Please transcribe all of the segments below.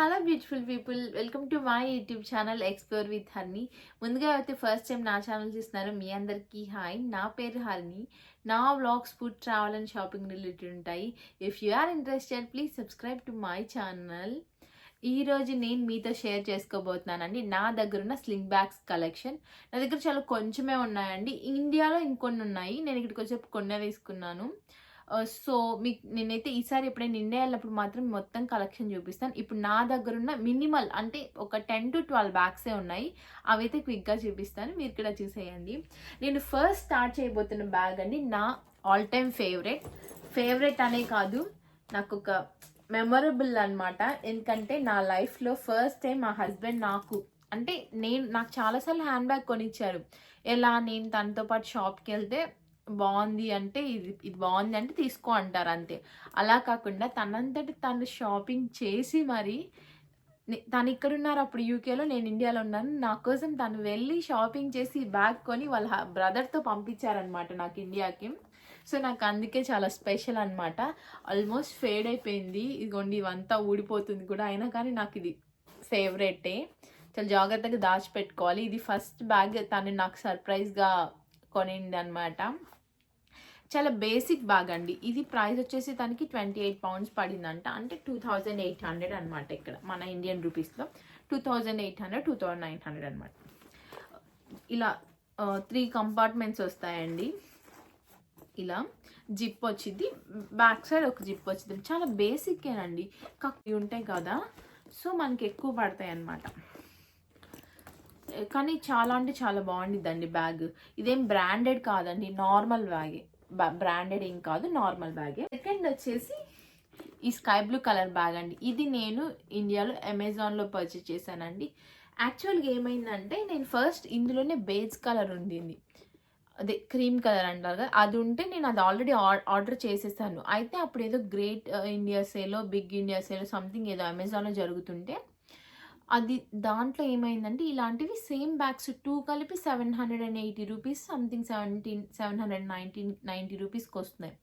Hello beautiful people welcome to my YouTube channel explore with Harni ముందుగా అయితే first time నా channel చూస్తున్నారు మీ అందరికీ హాయ్ నా పేరు హర్ని నా vlogs food travel and shopping related ఉంటాయి. If you are interested please subscribe to my channel ఈరోజు నేను మీతో షేర్ చేసుకోబోతున్నానండి. నా దగ్గర ఉన్న స్లింగ్ బ్యాగ్స్ కలెక్షన్ నా దగ్గర చాలా కొంచెమే ఉన్నాయండి. ఇండియాలో ఇంకొన్ని ఉన్నాయి. నేను ఇక్కడికి వచ్చి కొన్నే తీసుకున్నాను. సో మీకు నేనైతే ఈసారి ఎప్పుడైనా ఇండియా వెళ్ళినప్పుడు మాత్రం మొత్తం కలెక్షన్ చూపిస్తాను. ఇప్పుడు నా దగ్గర ఉన్న మినిమల్ అంటే ఒక టెన్ టు ట్వెల్వ్ బ్యాగ్సే ఉన్నాయి అవైతే క్విక్గా చూపిస్తాను. మీరు కూడా చూసేయండి. నేను ఫస్ట్ స్టార్ట్ చేయబోతున్న బ్యాగ్ అండి నా ఆల్ టైమ్ ఫేవరెట్. ఫేవరెట్ అనే కాదు నాకు ఒక మెమొరబుల్ అనమాట ఎందుకంటే నా లైఫ్లో ఫస్ట్ టైం మా హస్బెండ్ నాకు అంటే నేను నాకు చాలాసార్లు హ్యాండ్ బ్యాగ్ కొనిచ్చారు. ఎలా నేను తనతో పాటు షాప్కి వెళ్తే బాగుంది అంటే ఇది ఇది బాగుంది అంటే తీసుకో అంటారు అంతే. అలా కాకుండా తనంతటి తను షాపింగ్ చేసి మరి తను ఇక్కడ ఉన్నారు అప్పుడు యూకేలో నేను ఇండియాలో ఉన్నాను. నా కోసం తను వెళ్ళి షాపింగ్ చేసి బ్యాగ్ కొని వాళ్ళ బ్రదర్తో పంపించారనమాట నాకు ఇండియాకి. సో నాకు అందుకే చాలా స్పెషల్ అనమాట ఆల్మోస్ట్ ఫేడ్ అయిపోయింది. ఇదిగోండి ఇవంతా ఊడిపోతుంది కూడా. అయినా కానీ నాకు ఇది ఫేవరెటే. చాలా జాగ్రత్తగా దాచిపెట్టుకోవాలి. ఇది ఫస్ట్ బ్యాగ్ తను నాకు సర్ప్రైజ్గా కొనింది అనమాట చాలా బేసిక్ బ్యాగ్ అండి. ఇది ప్రైస్ వచ్చేసి దానికి ట్వంటీ ఎయిట్ పౌండ్స్ పడిందంట. అంటే టూ థౌజండ్ ఎయిట్ హండ్రెడ్ అనమాట ఇక్కడ మన ఇండియన్ రూపీస్లో. Two thousand eight hundred two thousand nine hundred అనమాట ఇలా త్రీ కంపార్ట్మెంట్స్ వస్తాయండి. ఇలా జిప్ వచ్చింది. బ్యాక్ సైడ్ ఒక జిప్ వచ్చింది. చాలా బేసిక్కేనండి కక్కి ఉంటాయి కదా సో మనకి ఎక్కువ పడతాయి అన్నమాట కానీ చాలా అంటే చాలా బాగుండిద్దండి బ్యాగ్. ఇదేం బ్రాండెడ్ కాదండి నార్మల్ బ్యాగే బ్రాండెడ్ ఏం కాదు నార్మల్ బ్యాగే సెకండ్ వచ్చేసి ఈ స్కై బ్లూ కలర్ బ్యాగ్ అండి. ఇది నేను ఇండియాలో అమెజాన్లో పర్చేస్ చేశానండి. యాక్చువల్గా ఏమైందంటే నేను ఫస్ట్ ఇందులోనే బేజ్ కలర్ ఉండింది. అదే క్రీమ్ కలర్ అంటారు కదా అది ఉంటే నేను అది ఆల్రెడీ ఆర్డర్ చేసేసాను. అయితే అప్పుడు ఏదో గ్రేట్ ఇండియా సేలో బిగ్ ఇండియా సేలో సంథింగ్ ఏదో అమెజాన్లో జరుగుతుంటే అది దాంట్లో ఏమైందంటే ఇలాంటివి సేమ్ బ్యాగ్స్ టూ కలిపి seven hundred and eighty rupees something seventeen seven hundred nineteen ninety రూపీస్కి వస్తున్నాయి.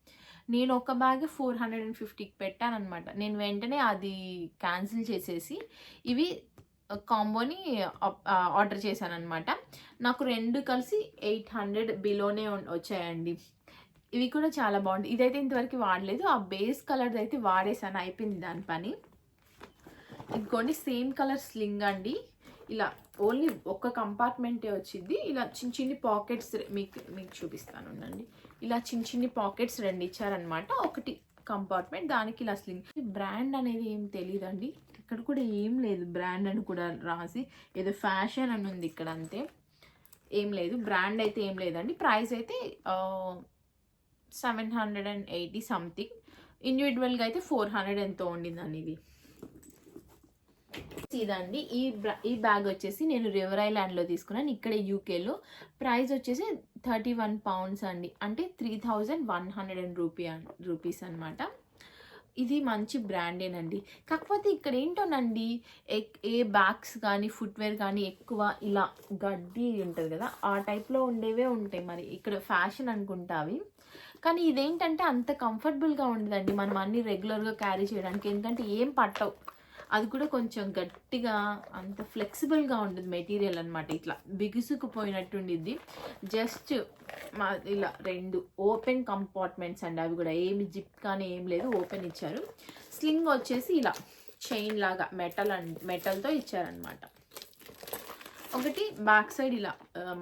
నేను ఒక బ్యాగ్ ఫోర్ హండ్రెడ్ అండ్ ఫిఫ్టీకి పెట్టానమాట నేను వెంటనే అది క్యాన్సిల్ చేసేసి ఇవి కాంబోని ఆర్డర్ చేశాను అనమాట నాకు రెండు కలిసి ఎయిట్ హండ్రెడ్ బిలోనే వచ్చాయండి. ఇవి కూడా చాలా బాగుంది ఇదైతే ఇంతవరకు వాడలేదు. ఆ బేస్ కలర్ అయితే వాడేసాను అయిపోయింది దాని పని. ఇదిగోండి సేమ్ కలర్ స్లింగ్ అండి. ఇలా ఓన్లీ ఒక్క కంపార్ట్మెంటే వచ్చింది. ఇలా చిన్న చిన్ని పాకెట్స్ మీకు మీకు చూపిస్తాను అండి ఇలా చిన్న చిన్ని పాకెట్స్ రెండు ఇచ్చారనమాట ఒకటి కంపార్ట్మెంట్ దానికి ఇలా స్లింగ్. బ్రాండ్ అనేది ఏం తెలియదండి ఇక్కడ కూడా ఏం లేదు బ్రాండ్ అని కూడా రాసి ఏదో ఫ్యాషన్ అని ఉంది ఇక్కడ అంతే. ఏం లేదు బ్రాండ్ అయితే ఏం లేదండి. ప్రైస్ అయితే seven hundred and eighty something. ఇండివిజువల్గా అయితే ఫోర్ హండ్రెడ్ ఎంతో ఉండిందండి ఇది ఇదండి. ఈ ఈ బ్యాగ్ వచ్చేసి నేను రివర్ ఐలాండ్లో తీసుకున్నాను. ఇక్కడ యూకేలో ప్రైస్ వచ్చేసి థర్టీ వన్ పౌండ్స్ అండి. అంటే three thousand one hundred and rupee rupees అనమాట ఇది మంచి బ్రాండేనండి కాకపోతే ఇక్కడ ఏంటోనండి ఎక్- ఏ బ్యాగ్స్ కానీ ఫుట్వేర్ కానీ ఎక్కువ ఇలా గడ్డి ఉంటుంది కదా ఆ టైప్లో ఉండేవే ఉంటాయి మరి. ఇక్కడ ఫ్యాషన్ అనుకుంటా అవి. కానీ ఇదేంటంటే అంత కంఫర్టబుల్గా ఉండదండి. మనం అన్ని రెగ్యులర్గా క్యారీ చేయడానికి. ఎందుకంటే ఏం పట్టవు. అది కూడా కొంచెం గట్టిగా అంత ఫ్లెక్సిబుల్గా ఉంటుంది మెటీరియల్ అనమాట ఇట్లా బిగుసుకుపోయినట్టుండిద్ది. జస్ట్ మా ఇలా రెండు ఓపెన్ కంపార్ట్మెంట్స్ అండి. అవి కూడా ఏమి జిప్ కానీ ఏం లేదు ఓపెన్ ఇచ్చారు. స్లింగ్ వచ్చేసి ఇలా చైన్ లాగా మెటల్ అండ్ మెటల్తో ఇచ్చారనమాట ఒకటి బ్యాక్ సైడ్ ఇలా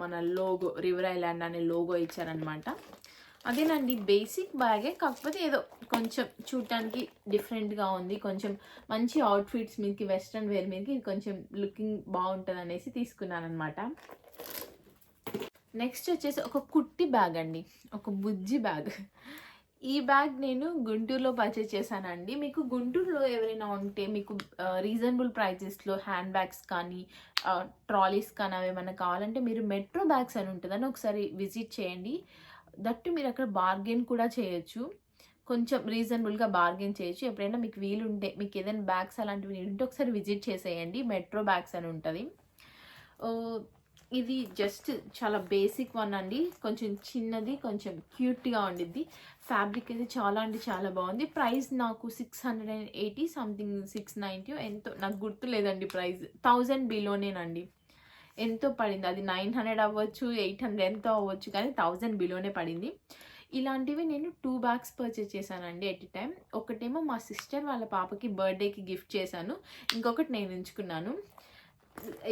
మన లోగో రివర్ ఐలాండ్ అనే లోగో ఇచ్చారనమాట అదేనండి బేసిక్ బ్యాగే కాకపోతే ఏదో కొంచెం చూడటానికి డిఫరెంట్గా ఉంది. కొంచెం మంచి అవుట్ఫిట్స్ మీదకి వెస్ట్రన్ వేర్ మీదకి ఇది కొంచెం లుకింగ్ బాగుంటుంది అనేసి తీసుకున్నాను అనమాట నెక్స్ట్ వచ్చేసి ఒక కుట్టి బ్యాగ్ అండి. ఒక బుజ్జి బ్యాగ్ ఈ బ్యాగ్ నేను గుంటూరులో పర్చేస్ చేశానండి. మీకు గుంటూరులో ఎవరైనా ఉంటే మీకు రీజనబుల్ ప్రైజెస్లో హ్యాండ్ బ్యాగ్స్ కానీ ట్రాలీస్ కానీ అవి ఏమైనా కావాలంటే మీరు మెట్రో బ్యాగ్స్ అని ఉంటుందని ఒకసారి విజిట్ చేయండి. దట్టు మీరు అక్కడ బార్గెన్ కూడా చేయొచ్చు. కొంచెం రీజనబుల్గా బార్గెన్ చేయొచ్చు. ఎప్పుడైనా మీకు వీలుంటే మీకు ఏదైనా బ్యాగ్స్ అలాంటివి ఉంటే ఒకసారి విజిట్ చేసేయండి. మెట్రో బ్యాగ్స్ అని ఉంటుంది. ఇది జస్ట్ చాలా బేసిక్ వన్ అండి. కొంచెం చిన్నది కొంచెం క్యూట్గా ఉండిద్ది. ఫ్యాబ్రిక్ అయితే చాలా అంటే చాలా బాగుంది. ప్రైస్ నాకు six hundred and eighty something six ninety ఎంతో నాకు గుర్తు లేదండి ప్రైస్. థౌజండ్ బిలోనేనండి. ఎంతో పడింది. అది నైన్ హండ్రెడ్ అవ్వచ్చు ఎయిట్ హండ్రెడ్ ఎంతో అవ్వచ్చు కానీ థౌజండ్ బిలోనే పడింది. ఇలాంటివి నేను టూ బ్యాగ్స్ పర్చేస్ చేశానండి ఎట్ టైం ఒకటేమో మా సిస్టర్ వాళ్ళ పాపకి బర్త్డేకి గిఫ్ట్ చేశాను. ఇంకొకటి నేను ఉంచుకున్నాను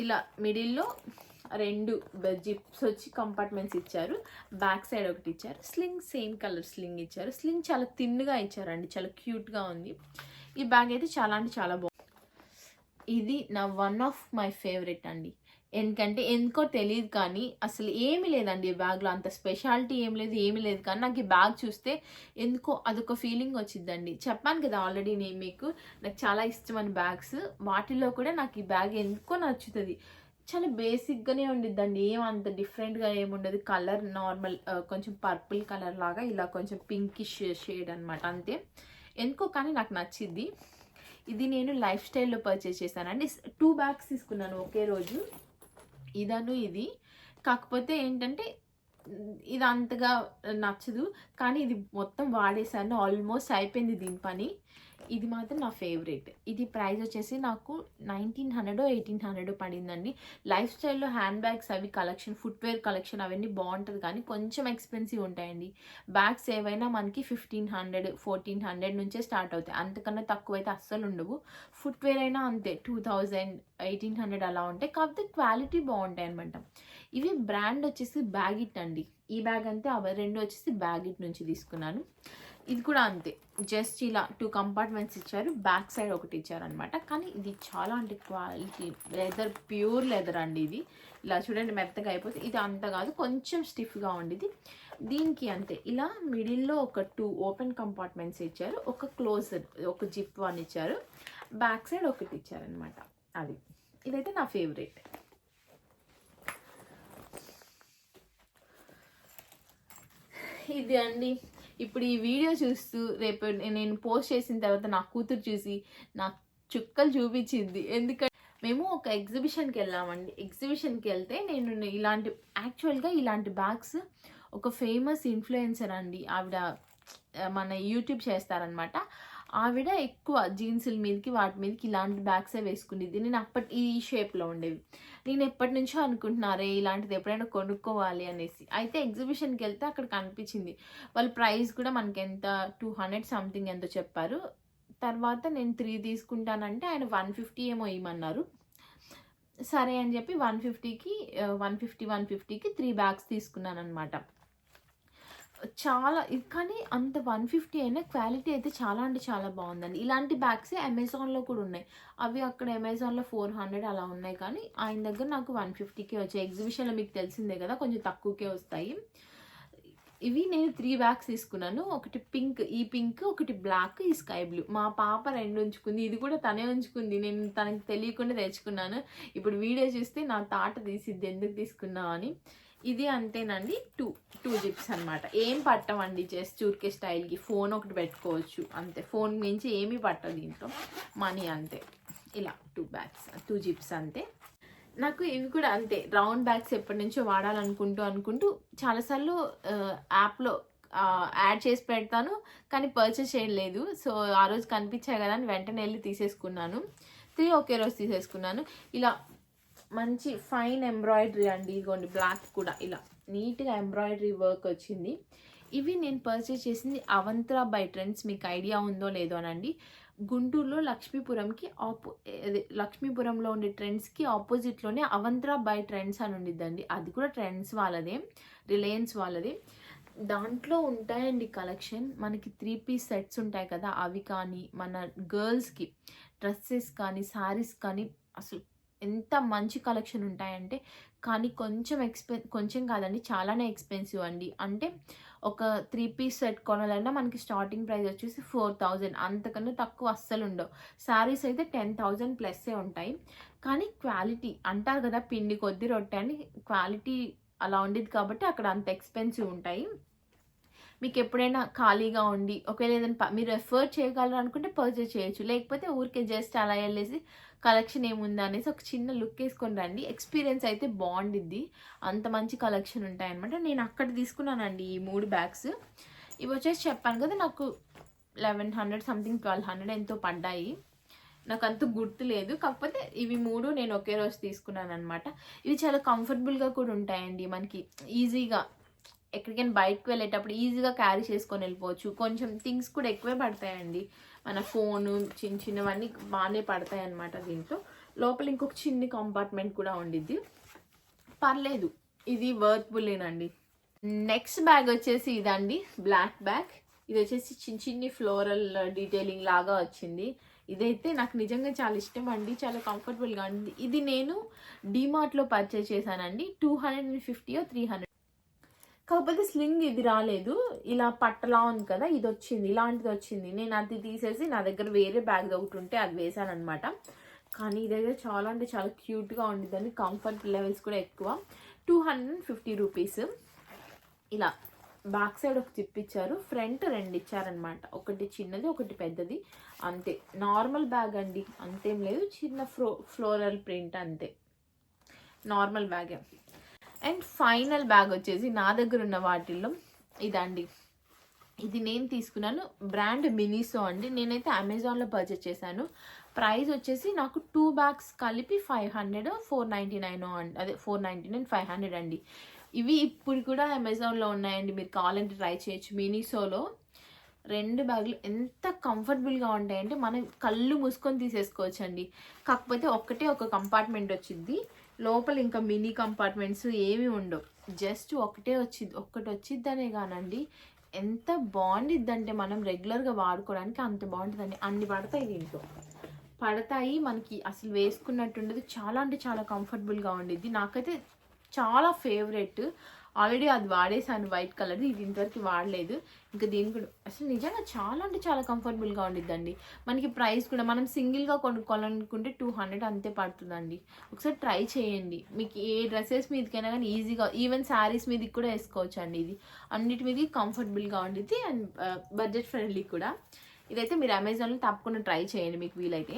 ఇలా మిడిల్లో రెండు జిప్స్ వచ్చి కంపార్ట్మెంట్స్ ఇచ్చారు. బ్యాక్ సైడ్ ఒకటి ఇచ్చారు. స్లింగ్ సేమ్ కలర్ స్లింగ్ ఇచ్చారు. స్లింగ్ చాలా థిన్గా ఇచ్చారండి. చాలా క్యూట్గా ఉంది. ఈ బ్యాగ్ అయితే చాలా అంటే చాలా బాగుంది ఇది నా వన్ ఆఫ్ మై ఫేవరెట్ అండి. ఎందుకంటే ఎందుకో తెలియదు కానీ అసలు ఏమీ లేదండి ఈ బ్యాగ్లో. అంత స్పెషాలిటీ ఏం లేదు ఏమీ లేదు కానీ నాకు ఈ బ్యాగ్ చూస్తే ఎందుకో అదొక ఫీలింగ్ వచ్చిందండి. చెప్పాను కదా ఆల్రెడీ నేను మీకు నాకు చాలా ఇష్టమైన బ్యాగ్స్. వాటిలో కూడా నాకు ఈ బ్యాగ్ ఎందుకో నచ్చుతుంది. చాలా బేసిక్గానే ఉండిద్దండి. ఏం అంత డిఫరెంట్గా ఏముండదు కలర్ నార్మల్ కొంచెం పర్పుల్ కలర్ లాగా ఇలా కొంచెం పింకిష్ షేడ్ అనమాట అంతే. ఎందుకో కానీ నాకు నచ్చింది ఇది నేను లైఫ్ స్టైల్లో పర్చేస్ చేశానండి. టూ బ్యాగ్స్ తీసుకున్నాను ఒకే రోజు. ఇదను ఇది. కాకపోతే ఏంటంటే ఇది అంతగా నచ్చదు. కానీ ఇది మొత్తం వాడేసాను ఆల్మోస్ట్ అయిపోయింది దీని పని. ఇది మాత్రం నా ఫేవరెట్ ఇది ప్రైస్ వచ్చేసి నాకు నైన్టీన్ హండ్రెడ్ ఎయిటీన్ హండ్రెడ్ పడిందండి. లైఫ్ స్టైల్లో హ్యాండ్ బ్యాగ్స్ అవి కలెక్షన్ ఫుట్వేర్ కలెక్షన్ అవన్నీ బాగుంటుంది కానీ కొంచెం ఎక్స్పెన్సివ్ ఉంటాయండి. బ్యాగ్స్ ఏవైనా మనకి ఫిఫ్టీన్ హండ్రెడ్ ఫోర్టీన్ హండ్రెడ్ నుంచే స్టార్ట్ అవుతాయి. అంతకన్నా తక్కువ అయితే అస్సలు ఉండవు. ఫుట్వేర్ అయినా అంతే టూ థౌజండ్ ఎయిటీన్ హండ్రెడ్ అలా ఉంటాయి. కాకపోతే క్వాలిటీ బాగుంటాయి అనమాట ఇవి బ్రాండ్ వచ్చేసి బ్యాగిట్ అండి. ఈ బ్యాగ్ అంతే అవి రెండు వచ్చేసి బ్యాగిట్ నుంచి తీసుకున్నాను. ఇది కూడా అంతే. జస్ట్ ఇలా టూ కంపార్ట్మెంట్స్ ఇచ్చారు. బ్యాక్ సైడ్ ఒకటి ఇచ్చారనమాట కానీ ఇది చాలా అంటే క్వాలిటీ లెదర్ ప్యూర్ లెదర్ అండి ఇది. ఇలా చూడండి మెత్తగా అయిపోతే ఇది అంత కాదు. కొంచెం స్టిఫ్గా ఉండేది దీనికి అంతే. ఇలా మిడిల్లో ఒక టూ ఓపెన్ కంపార్ట్మెంట్స్ ఇచ్చారు. ఒక క్లోజర్ ఒక జిప్ వన్ ఇచ్చారు. బ్యాక్ సైడ్ ఒకటి ఇచ్చారనమాట అది. ఇదైతే నా ఫేవరెట్ ఇది అండి. ఇప్పుడు ఈ వీడియో చూస్తూ రేపు నేను పోస్ట్ చేసిన తర్వాత నా కూతురు చూసి నాకు చుక్కలు చూపించింది. ఎందుకంటే మేము ఒక ఎగ్జిబిషన్కి వెళ్ళామండి. ఎగ్జిబిషన్కి వెళ్తే నేను ఇలాంటి యాక్చువల్గా ఇలాంటి బ్యాగ్స్ ఒక ఫేమస్ ఇన్ఫ్లుయెన్సర్ అండి. ఆవిడ మన యూట్యూబ్ చేస్తారనమాట ఆవిడ ఎక్కువ జీన్సుల మీదకి వాటి మీదకి ఇలాంటి బ్యాగ్సే వేసుకునేది. నేను అప్పటి ఈ షేప్లో ఉండేవి. నేను ఎప్పటి నుంచో అనుకుంటున్నారే ఇలాంటిది ఎప్పుడైనా కొనుక్కోవాలి అనేసి. అయితే ఎగ్జిబిషన్కి వెళ్తే అక్కడ కనిపించింది. వాళ్ళ ప్రైస్ కూడా మనకి ఎంత? టూ హండ్రెడ్ సంథింగ్ ఎంతో చెప్పారు. తర్వాత నేను త్రీ తీసుకుంటానంటే ఆయన వన్ ఫిఫ్టీ ఏమో ఇవ్వమన్నారు సరే అని చెప్పి వన్ ఫిఫ్టీకి వన్ ఫిఫ్టీ వన్ ఫిఫ్టీకి త్రీ బ్యాగ్స్ తీసుకున్నాను అనమాట చాలా కానీ అంత వన్ ఫిఫ్టీ అయినా క్వాలిటీ అయితే చాలా అంటే చాలా బాగుందండి. ఇలాంటి బ్యాగ్స్ అమెజాన్లో కూడా ఉన్నాయి. అవి అక్కడ అమెజాన్లో ఫోర్ హండ్రెడ్ అలా ఉన్నాయి కానీ ఆయన దగ్గర నాకు వన్ ఫిఫ్టీకే వచ్చాయి. ఎగ్జిబిషన్లో మీకు తెలిసిందే కదా కొంచెం తక్కువకే వస్తాయి. ఇవి నేను త్రీ బ్యాగ్స్ తీసుకున్నాను. ఒకటి పింక్ ఈ పింక్ ఒకటి బ్లాక్ ఈ స్కై బ్లూ మా పాప రెండు ఉంచుకుంది. ఇది కూడా తనే ఉంచుకుంది. నేను తనకి తెలియకుండా తెచ్చుకున్నాను. ఇప్పుడు వీడియో చూస్తే నా తాట తీసిద్ది. ఎందుకు తీసుకున్నా అని. ఇది అంతేనండి. టూ టూ జిప్స్ అనమాట ఏం పట్టమండి జస్ట్ చూరికే స్టైల్కి ఫోన్ ఒకటి పెట్టుకోవచ్చు. అంతే. ఫోన్ నుంచి ఏమీ పట్టదు దీంట్లో. మనీ అంతే. ఇలా టూ బ్యాగ్స్ టూ జిప్స్ అంతే. నాకు ఇవి కూడా అంతే. రౌండ్ బ్యాగ్స్ ఎప్పటి నుంచో వాడాలనుకుంటూ అనుకుంటూ చాలాసార్లు యాప్లో యాడ్ చేసి పెడతాను. కానీ పర్చేస్ చేయలేదు. సో ఆ రోజు కనిపించాయి కదా అని వెంటనే వెళ్ళి తీసేసుకున్నాను. త్రీ ఒకే రోజు తీసేసుకున్నాను. ఇలా మంచి ఫైన్ ఎంబ్రాయిడరీ అండి. ఇదిగోండి బ్లాక్ కూడా ఇలా నీట్గా ఎంబ్రాయిడరీ వర్క్ వచ్చింది. ఇవి నేను పర్చేస్ చేసింది అవంత్రా బై ట్రెండ్స్ మీకు ఐడియా ఉందో లేదో అనండి. గుంటూరులో లక్ష్మీపురంకి ఆపో అదే లక్ష్మీపురంలో ఉండే ట్రెండ్స్కి ఆపోజిట్లోనే అవంత్రా బై ట్రెండ్స్ అని ఉండిద్దండి. అది కూడా ట్రెండ్స్ వాళ్ళదే రిలయన్స్ వాళ్ళదే. దాంట్లో ఉంటాయండి కలెక్షన్ మనకి త్రీ పీస్ సెట్స్ ఉంటాయి కదా అవి కానీ మన గర్ల్స్కి డ్రెస్సెస్ కానీ శారీస్ కానీ అసలు ఎంత మంచి కలెక్షన్ ఉంటాయంటే కానీ కొంచెం ఎక్స్పెన్ కొంచెం కాదండి చాలానే ఎక్స్పెన్సివ్ అండి. అంటే ఒక త్రీ పీస్ సెట్ కొనాలన్నా మనకి స్టార్టింగ్ ప్రైస్ వచ్చేసి ఫోర్ థౌజండ్. అంతకన్నా తక్కువ అస్సలు ఉండవు. శారీస్ అయితే టెన్ థౌజండ్ ప్లస్సే ఉంటాయి. కానీ క్వాలిటీ అంటారు కదా పిండి కొద్ది రొట్టె అని క్వాలిటీ అలా ఉండేది కాబట్టి అక్కడ అంత ఎక్స్పెన్సివ్ ఉంటాయి. మీకు ఎప్పుడైనా ఖాళీగా ఉండి ఒకవేళ ఏదైనా మీరు ఎఫర్ట్ చేయగలరు అనుకుంటే పర్చేస్ చేయొచ్చు. లేకపోతే ఊరికే జస్ట్ అలా వెళ్ళేసి కలెక్షన్ ఏముందా అనేసి ఒక చిన్న లుక్ వేసుకొని రండి. ఎక్స్పీరియన్స్ అయితే బాగుండిద్ది. అంత మంచి కలెక్షన్ ఉంటాయన్నమాట. నేను అక్కడ తీసుకున్నానండి ఈ మూడు బ్యాగ్స్ ఇవి వచ్చేసి చెప్పాను కదా నాకు eleven hundred something twelve hundred ఎంతో పడ్డాయి. నాకు అంత గుర్తు లేదు. కాకపోతే ఇవి మూడు నేను ఒకే రోజు తీసుకున్నాను అనమాట ఇవి చాలా కంఫర్టబుల్గా కూడా ఉంటాయండి. మనకి ఈజీగా ఎక్కడికైనా బయటకు వెళ్ళేటప్పుడు ఈజీగా క్యారీ చేసుకొని వెళ్ళిపోవచ్చు. కొంచెం థింగ్స్ కూడా ఎక్కువే పడతాయండి. మన ఫోను చిన్న చిన్నవన్నీ బాగానే పడతాయి అనమాట దీంట్లో. లోపల ఇంకొక చిన్ని కంపార్ట్మెంట్ కూడా ఉండిద్ది. పర్లేదు ఇది వర్త్ఫుల్లేనండి నెక్స్ట్ బ్యాగ్ వచ్చేసి ఇదండి బ్లాక్ బ్యాగ్ ఇది వచ్చేసి చిన్న చిన్ని ఫ్లోరల్ డీటెయిలింగ్ లాగా వచ్చింది. ఇదైతే నాకు నిజంగా చాలా ఇష్టం అండి చాలా కంఫర్టబుల్గా ఉంది. ఇది నేను డిమార్ట్లో పర్చేస్ చేశానండి. Two hundred and fifty three hundred కాకపోతే స్లింగ్ ఇది రాలేదు. ఇలా పట్టలా ఉంది కదా ఇది వచ్చింది ఇలాంటిది వచ్చింది నేను అది తీసేసి నా దగ్గర వేరే బ్యాగ్ ఒకటి ఉంటే అది వేసాను అనమాట కానీ ఇదైతే చాలా అంటే చాలా క్యూట్గా ఉండేదని కంఫర్ట్ లెవెల్స్ కూడా ఎక్కువ. Two hundred fifty rupees. ఇలా బ్యాక్ సైడ్ ఒక జిప్ ఇచ్చారు ఫ్రంట్ రెండు ఇచ్చారనమాట ఒకటి చిన్నది ఒకటి పెద్దది. అంతే. నార్మల్ బ్యాగ్ అండి. అంతేం లేదు. చిన్న ఫ్లో ఫ్లోరల్ ప్రింట్ అంతే. నార్మల్ బ్యాగే. అండ్ ఫైనల్ బ్యాగ్ వచ్చేసి నా దగ్గర ఉన్న వాటిల్లో ఇదండి. ఇది నేను తీసుకున్నాను. బ్రాండ్ మినీసో అండి. నేనైతే అమెజాన్లో పర్చేస్ చేశాను. ప్రైస్ వచ్చేసి నాకు టూ బ్యాగ్స్ కలిపి five hundred four ninety nine అదే four ninety nine five hundred అండి. ఇవి ఇప్పుడు కూడా అమెజాన్లో ఉన్నాయండి. మీరు కావాలంటే ట్రై చేయొచ్చు. మినీసోలో రెండు బ్యాగులు ఎంత కంఫర్టబుల్గా ఉంటాయంటే మనం కళ్ళు మూసుకొని తీసేసుకోవచ్చు అండి కాకపోతే ఒక్కటే ఒక కంపార్ట్మెంట్ వచ్చింది. లోపల ఇంకా మినీ కంపార్ట్మెంట్స్ ఏమీ ఉండవు. జస్ట్ ఒకటే వచ్చింది ఒక్కటి వచ్చిద్దనే కానండి. ఎంత బాగుండిద్దంటే మనం రెగ్యులర్గా వాడుకోవడానికి అంత బాగుంటుందండి. అన్ని పడతాయి దీంట్లో. పడతాయి మనకి అసలు వేసుకున్నట్టు ఉండదు చాలా అంటే చాలా కంఫర్టబుల్గా ఉండిద్ది. నాకైతే చాలా ఫేవరెట్ ఆల్రెడీ అది వాడేసాను వైట్ కలర్ ఇది ఇంతవరకు వాడలేదు. ఇంకా దీని కూడా అసలు నిజంగా చాలా అంటే చాలా కంఫర్టబుల్గా ఉండిద్దండి. మనకి ప్రైస్ కూడా మనం సింగిల్గా కొనుక్కోవాలనుకుంటే టూ హండ్రెడ్ అంతే పడుతుందండి. ఒకసారి ట్రై చేయండి. మీకు ఏ డ్రెస్సెస్ మీదకైనా కానీ ఈజీగా ఈవెన్ శారీస్ మీదకి కూడా వేసుకోవచ్చు అండి ఇది. అన్నిటి మీదకి కంఫర్టబుల్గా ఉండిద్ది అండ్ బడ్జెట్ ఫ్రెండ్లీ కూడా. ఇదైతే మీరు అమెజాన్లో తప్పకుండా ట్రై చేయండి మీకు వీలైతే.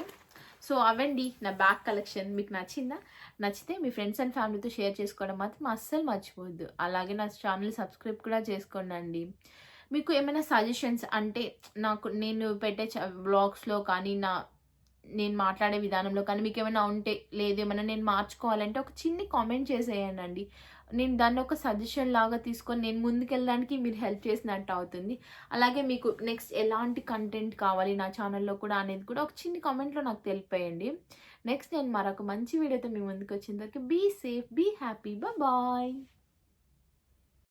సో అవండి నా బ్యాగ్ కలెక్షన్ మీకు నచ్చిందా? నచ్చితే మీ ఫ్రెండ్స్ అండ్ ఫ్యామిలీతో షేర్ చేసుకోవడం మాత్రం అస్సలు మర్చిపోవద్దు. అలాగే నా ఛానల్ సబ్స్క్రైబ్ కూడా చేసుకోండి మీకు ఏమైనా సజెషన్స్ అంటే నాకు నేను పెట్టే బ్లాగ్స్లో కానీ నా నేను మాట్లాడే విధానంలో కానీ మీకు ఏమైనా ఉంటే లేదు ఏమైనా నేను మార్చుకోవాలంటే ఒక చిన్ని కామెంట్ చేసేయండి నేను దాన్ని ఒక సజెషన్ లాగా తీసుకొని నేను ముందుకెళ్ళడానికి మీరు హెల్ప్ చేసినట్టు అవుతుంది. అలాగే మీకు నెక్స్ట్ ఎలాంటి కంటెంట్ కావాలి నా ఛానల్లో కూడా అనేది కూడా ఒక చిన్ని కామెంట్లో నాకు తెలిపేయండి. నెక్స్ట్ నేను మరొక మంచి వీడియోతో మీ ముందుకు వచ్చిన తర్వాత be safe be happy bye